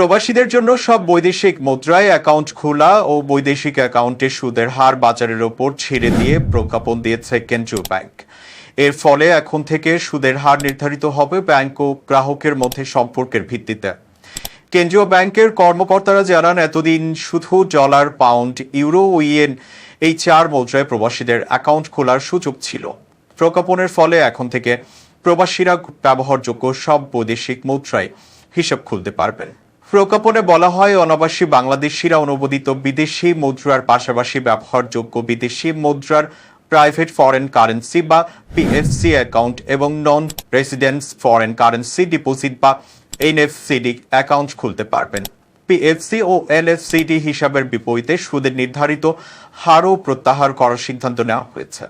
প্রবাসীদের জন্য সব বৈদেশিক মুদ্রায় অ্যাকাউন্ট খোলা ও বৈদেশিক অ্যাকাউন্টে সুদের হার বাজারের ওপর ছেড়ে দিয়ে প্রজ্ঞাপন দিয়েছে কেন্দ্রীয় ব্যাংক। এর ফলে এখন থেকে সুদের হার নির্ধারিত হবে ব্যাংক ও গ্রাহকের মধ্যে সম্পর্কের ভিত্তিতে। কেন্দ্রীয় ব্যাংকের কর্মকর্তারা জানান, এতদিন শুধু ডলার, পাউন্ড, ইউরো ও ইয়েন এই চার মুদ্রায় প্রবাসীদের অ্যাকাউন্ট খোলার সুযোগ ছিল। প্রজ্ঞাপনের ফলে এখন থেকে প্রবাসীরা ব্যবহারযোগ্য সব বৈদেশিক মুদ্রায় হিসাব খুলতে পারবেন। প্রজ্ঞাপনে বলা হয়, অনাবাসী বাংলাদেশিরা অনুমোদিত বিদেশি মুদ্রার পাশাপাশি ব্যবহারযোগ্য বিদেশি মুদ্রার প্রাইভেট ফরেন কারেন্সি বা পিএফসি অ্যাকাউন্ট এবং non residence foreign currency deposit বা এনএফসিডি অ্যাকাউন্ট খুলতে পারবেন। পিএফসি ও এনএফসিডি হিসাবের বিপরীতে সুদের নির্ধারিত হারও প্রত্যাহার করার সিদ্ধান্ত নেওয়া হয়েছে।